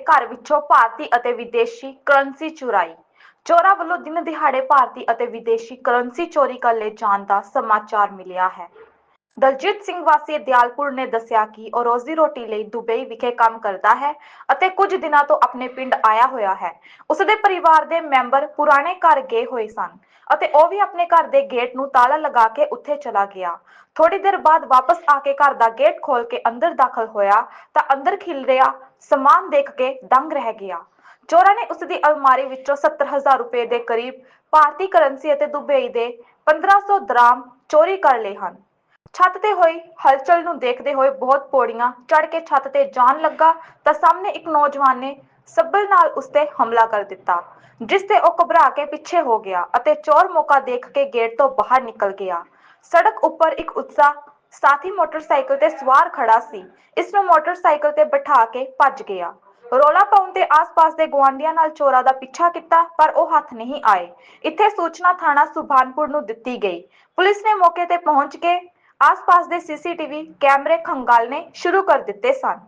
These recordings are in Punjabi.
ਘਰ ਵਿੱਚੋਂ ਭਾਰਤੀ ਅਤੇ ਵਿਦੇਸ਼ੀ ਕਰੰਸੀ ਚੁਰਾਈ। ਚੋਰਾਂ ਵੱਲੋਂ ਦਿਨ ਦਿਹਾੜੇ ਭਾਰਤੀ ਅਤੇ ਵਿਦੇਸ਼ੀ ਕਰੰਸੀ ਚੋਰੀ ਕਰ ਲਏ ਜਾਣ ਦਾ ਸਮਾਚਾਰ ਮਿਲਿਆ ਹੈ। ਦਲਜੀਤ ਸਿੰਘ ਵਾਸੀ ਦਿਆਲਪੁਰ ਨੇ ਦੱਸਿਆ ਕਿ ਉਹ ਰੋਜ਼ੀ ਰੋਟੀ ਲਈ ਦੁਬਈ ਵਿਖੇ ਕੰਮ ਕਰਦਾ ਹੈ ਅਤੇ ਕੁਝ ਦਿਨਾਂ ਤੋਂ ਆਪਣੇ ਪਿੰਡ ਆਇਆ ਹੋਇਆ ਹੈ। ਉਸਦੇ ਪਰਿਵਾਰ ਦੇ ਮੈਂਬਰ ਪੁਰਾਣੇ ਘਰ ਗਏ ਹੋਏ ਸਨ ਅਤੇ ਉਹ ਵੀ ਆਪਣੇ ਘਰ ਦੇ ਗੇਟ ਨੂੰ ਤਾਲਾ ਲਗਾ ਕੇ ਉੱਥੇ ਚਲਾ ਗਿਆ। ਥੋੜੀ ਦੇਰ ਬਾਅਦ ਵਾਪਸ ਆ ਕੇ ਘਰ ਦਾ ਗੇਟ ਖੋਲ ਕੇ ਅੰਦਰ ਦਾਖਲ ਹੋਇਆ ਤਾਂ ਅੰਦਰ ਖਿਲ ਰਿਹਾ ਸਮਾਨ ਦੇਖ ਕੇ ਦੰਗ ਰਹਿ ਗਿਆ। ਚੋਰਾਂ ਨੇ ਉਸ ਦੀ ਅਲਮਾਰੀ ਵਿੱਚੋਂ 70000 ਰੁਪਏ ਦੇ ਕਰੀਬ ਭਾਰਤੀ ਕਰੰਸੀ ਅਤੇ ਦੁਬਈ ਦੇ 1500 ਦਰਾਮ ਚੋਰੀ ਕਰ ਲਏ ਹਨ। ਛੱਤ ਤੇ ਹੋਈ ਹਲਚਲ ਨੂੰ ਦੇਖਦੇ ਹੋਏ ਬਹੁਤ ਪੌੜੀਆਂ ਚੜ ਕੇ ਛੱਤ ਤੇ ਜਾਣ ਲੱਗਾ ਤਾਂ ਸਾਹਮਣੇ ਇੱਕ ਨੌਜਵਾਨ ਨੇ ਸੱਬਲ ਨਾਲ ਉਸ ਤੇ ਹਮਲਾ ਕਰ ਦਿੱਤਾ, ਜਿਸ ਤੇ ਉਹ ਘਬਰਾ ਕੇ ਪਿੱਛੇ ਹੋ ਗਿਆ ਅਤੇ ਚੋਰ ਮੌਕਾ ਦੇਖ ਕੇ ਗੇਟ ਤੋਂ ਬਾਹਰ ਨਿਕਲ ਗਿਆ। ਸੜਕ ਉੱਪਰ ਇੱਕ ਉਤਸਾ ਸਾਥੀ ਮੋਟਰਸਾਈਕਲ ਤੇ ਸਵਾਰ ਖੜਾ ਸੀ। ਇਸ ਨੂੰ ਮੋਟਰਸਾਈਕਲ ਤੇ ਬਿਠਾ ਕੇ ਭੱਜ ਗਿਆ। ਰੋਲਾ ਪਾਉਣ ਤੇ ਆਸ-ਪਾਸ ਦੇ ਗੁਆਂਢੀਆਂ ਨਾਲ ਚੋਰਾਂ ਦਾ ਪਿੱਛਾ ਕੀਤਾ, ਪਰ ਉਹ ਹੱਥ ਨਹੀਂ ਆਏ। ਇੱਥੇ ਸੂਚਨਾ ਥਾਣਾ ਸੁਭਾਨਪੁਰ ਨੂੰ ਦਿੱਤੀ ਗਈ। ਪੁਲਿਸ ਨੇ ਮੌਕੇ ਤੇ ਪਹੁੰਚ ਕੇ ਆਸ-ਪਾਸ ਦੇ ਸੀਸੀਟੀਵੀ ਕੈਮਰੇ ਖੰਗਾਲਨੇ ਸ਼ੁਰੂ ਕਰ ਦਿੱਤੇ ਸਨ।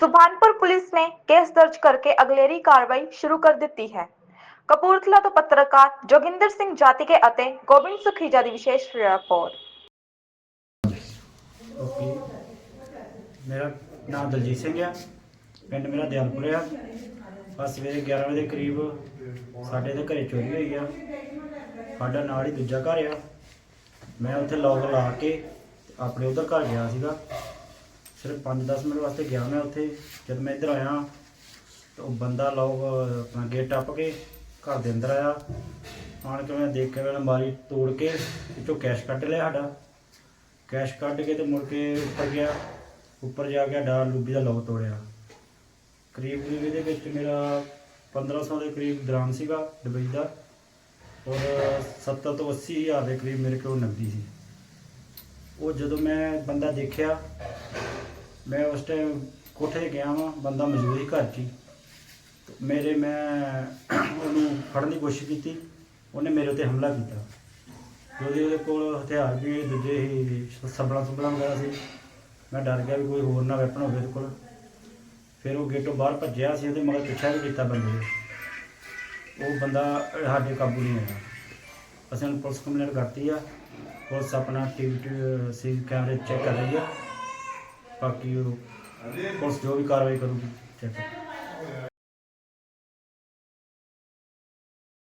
ਸੁਭਾਨਪੁਰ ਪੁਲਿਸ ਨੇ ਕੇਸ ਦਰਜ ਕਰਕੇ ਅਗਲੇਰੀ ਕਾਰਵਾਈ ਸ਼ੁਰੂ ਕਰ ਦਿੱਤੀ ਹੈ। ਕਪੂਰਥਲਾ ਤੋਂ ਪੱਤਰਕਾਰ ਜੋਗਿੰਦਰ ਸਿੰਘ ਜਾਤੀਕੇ ਅਤੇ ਗੋਬਿੰਦ ਸੁਖੀਜਾ ਦੀ ਵਿਸ਼ੇਸ਼ ਰਿਪੋਰਟ। ਓਕੇ। ਮੇਰਾ ਨਾਮ ਦਲਜੀਤ ਸਿੰਘ ਆ। ਪਿੰਡ ਮੇਰਾ ਦਿਆਲਪੁਰ ਆ। ਬਸ ਸਵੇਰੇ 11 ਵਜੇ ਦੇ ਕਰੀਬ ਸਾਡੇ ਦੇ ਘਰੇ ਚੋਰੀ ਹੋਈ ਆ। ਸਾਡਾ ਨਾਲ ਹੀ ਦੂਜਾ ਘਰ ਆ। ਮੈਂ ਉੱਥੇ ਲੌਗ ਲਾ ਕੇ ਆਪਣੇ ਉਧਰ ਘਰ ਗਿਆ ਸੀਗਾ। ਸਿਰਫ 5-10 ਮਿੰਟ ਵਾਸਤੇ ਗਿਆ ਮੈਂ ਉੱਥੇ। ਜਦ ਮੈਂ ਇੱਧਰ ਆਇਆ, ਤਾਂ ਉਹ ਬੰਦਾ ਲੌਕ ਆਪਣਾ ਗੇਟ ਟੱਪ ਕੇ ਘਰ ਦੇ ਅੰਦਰ ਆਇਆ। ਆਣ ਕੇ ਮੈਂ ਦੇਖ ਕੇ ਮੈਂ ਅਲਮਾਰੀ ਤੋੜ ਕੇ ਵਿੱਚੋਂ ਕੈਸ਼ ਕੱਢ ਲਿਆ ਸਾਡਾ। ਕੈਸ਼ ਕੱਢ ਕੇ ਤੇ ਮੁੜ ਕੇ ਉੱਪਰ ਗਿਆ, ਉੱਪਰ ਜਾ ਕੇ ਡਾਰ ਲੂਬੀ ਦਾ ਲੋਕ ਤੋੜਿਆ। ਕਰੀਬ ਕਰੀਬ ਇਹਦੇ ਵਿੱਚ ਮੇਰਾ 1500 ਦੇ ਕਰੀਬ ਦਰਾਮ ਸੀਗਾ ਦੁਬਈ ਦਾ, ਔਰ 70 ਤੋਂ 80 ਹਜ਼ਾਰ ਦੇ ਕਰੀਬ ਮੇਰੇ ਕੋਲ ਨਕਦੀ ਸੀ। ਉਹ ਜਦੋਂ ਮੈਂ ਬੰਦਾ ਦੇਖਿਆ, ਮੈਂ ਉਸ ਟਾਈਮ ਕੋਠੇ ਤੇ ਗਿਆ ਵਾਂ, ਬੰਦਾ ਮੌਜੂਦ ਘਰ 'ਚ ਹੀ ਮੇਰੇ ਮੈਂ ਉਹਨੂੰ ਫੜਨ ਦੀ ਕੋਸ਼ਿਸ਼ ਕੀਤੀ, ਉਹਨੇ ਮੇਰੇ ਉੱਤੇ ਹਮਲਾ ਕੀਤਾ। ਉਹਦੇ ਉਹਦੇ ਕੋਲ ਹਥਿਆਰ ਵੀ ਦੂਜੇ ਹੀ ਸਬਲਾਂ ਸੁਬਲਾਂ ਵਗੈਰਾ ਸੀ। ਮੈਂ ਡਰ ਗਿਆ ਵੀ ਕੋਈ ਹੋਰ ਨਾ ਵੈਪਨ ਹੋਵੇ ਉਹਦੇ ਕੋਲ। ਫਿਰ ਉਹ ਗੇਟੋਂ ਬਾਹਰ ਭੱਜਿਆ ਸੀ, ਉਹਦੇ ਮਗਰ ਪਿੱਛਾ ਵੀ ਕੀਤਾ ਬੰਦੇ ਨੇ। ਉਹ ਬੰਦਾ ਸਾਡੇ ਕਾਬੂ ਨਹੀਂ ਆਇਆ ਅਸੀਂ ਉਹਨੂੰ ਪੁਲਿਸ ਕੰਪਲੇਂਟ ਕਰਤੀ ਆ। ਪੁਲਿਸ ਆਪਣਾ ਟੀਵੀ ਸੀ ਕੈਮਰੇ ਚੈੱਕ ਕਰ ਰਹੀ ਆ। ਬਾਕੀ ਉਹ ਪੁਲਿਸ ਜੋ ਵੀ ਕਾਰਵਾਈ ਕਰੂਗੀ ਚੈੱਕ